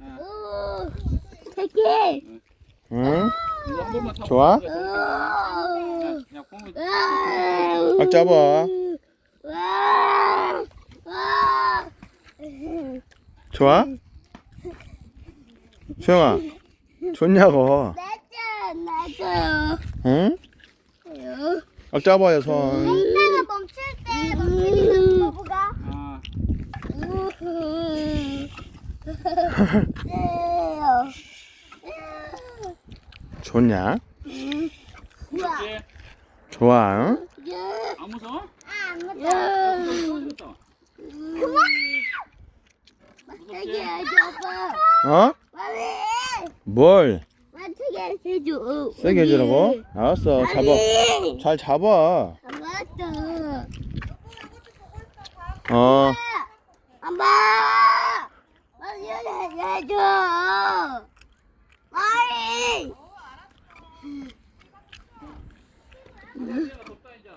어. 새끼. 응? 좋아? 꽁이 와. 꽉 잡아. 좋아? 수영아, 좋냐고. 나도 나도. 응? 꽉 잡아요, 손. 이따가 멈출 때 멈추는 거보가. 아, 좋냐? 우와. 이제 좋아, 응? 안 무서워? 아, 안. 되게 해줘봐. 어? 뭘? 어떻게 해줘. 세게 해주라고? 알았어, 잡아. 잘 잡아. 알았어. 어, 엄마. 해줘. 빨리.